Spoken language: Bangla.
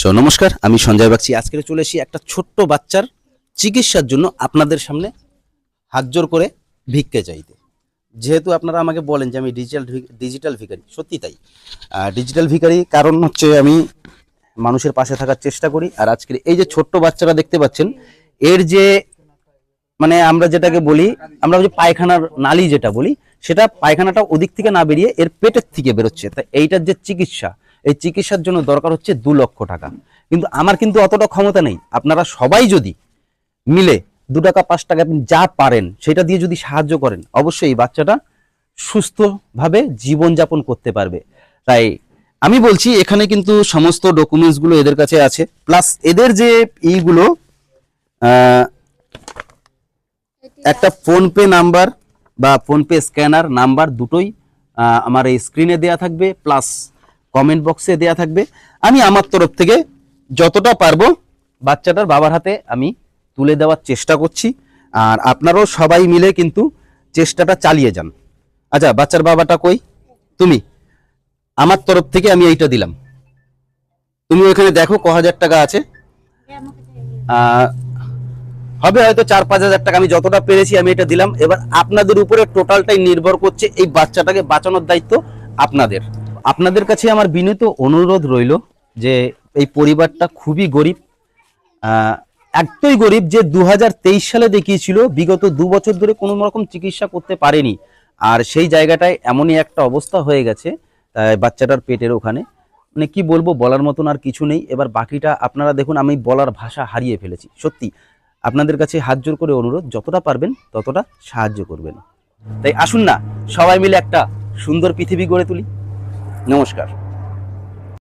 সো নমস্কার, আমি সঞ্জয় বাগচি। আজকে চলে এসেছি একটা ছোট্ট বাচ্চার চিকিৎসার জন্য আপনাদের সামনে হাত জোর করে ভিক্ষে চাইতে। যেহেতু আপনারা আমাকে বলেন যে আমি ডিজিটাল ডিজিটাল ভিখারি, সত্যি তাই। ডিজিটাল ভিখারি কারণ হচ্ছে আমি মানুষের পাশে থাকার চেষ্টা করি। আর আজকের এই যে ছোট্ট বাচ্চারা দেখতে পাচ্ছেন, এর যে মানে আমরা যেটাকে বলি, আমরা যে পায়খানার নালি যেটা বলি, সেটা পায়খানাটা ওদিক থেকে না বেরিয়ে এর পেটের থেকে বেরোচ্ছে। তা এইটার যে চিকিৎসা এই চিকিৎসার জন্য দরকার হচ্ছে দু লক্ষ টাকা। কিন্তু আমার কিন্তু অতটা ক্ষমতা নেই। আপনারা সবাই যদি মিলে দু টাকা পাঁচ টাকা আপনি যা পারেন সেটা দিয়ে যদি সাহায্য করেন অবশ্যই এই বাচ্চাটা সুস্থভাবে জীবনযাপন করতে পারবে। তাই আমি বলছি এখানে কিন্তু সমস্ত ডকুমেন্টসগুলো এদের কাছে আছে। প্লাস এদের যে এইগুলো আহ, একটা ফোন পে নাম্বার বা ফোন পে স্ক্যানার নাম্বার দুটোই আমার এই স্ক্রিনে দেয়া থাকবে। প্লাস কমেন্ট বক্সে দেয়া থাকবে। আমি আমার তরফ থেকে যতটা পারব বাচ্চাটার বাবার হাতে আমি তুলে দেওয়ার চেষ্টা করছি। আর আপনারাও সবাই মিলে কিন্তু চেষ্টাটা চালিয়ে যান। আচ্ছা বাচ্চার বাবাটা কই? তুমি। আমার তরফ থেকে আমি এইটা দিলাম। তুমি ওখানে দেখো ক হাজার টাকা আছে। হবে হয়তো চার পাঁচ হাজার টাকা। আমি যতটা পেরেছি আমি এটা দিলাম। এবার আপনাদের উপরে টোটালটাই নির্ভর করছে এই বাচ্চাটাকে বাঁচানোর দায়িত্ব আপনাদের। আপনাদের কাছে আমার বিনীত অনুরোধ রইল যে এই পরিবারটা খুবই গরিব এতই গরিব যে দু হাজার তেইশ সালে দেখিয়েছিল, বিগত দু বছর ধরে কোনো রকম চিকিৎসা করতে পারেনি। আর সেই জায়গাটায় এমনই একটা অবস্থা হয়ে গেছে বাচ্চাটার পেটের ওখানে। মানে কি বলব, বলার মতন আর কিছু নেই। এবার বাকিটা আপনারা দেখুন, আমি বলার ভাষা হারিয়ে ফেলেছি। সত্যি, আপনাদের কাছে হাত জোর করে অনুরোধ, যতটা পারবেন ততটা সাহায্য করবেন। তাই আসুন না, সবাই মিলে একটা সুন্দর পৃথিবী গড়ে তুলি। নমস্কার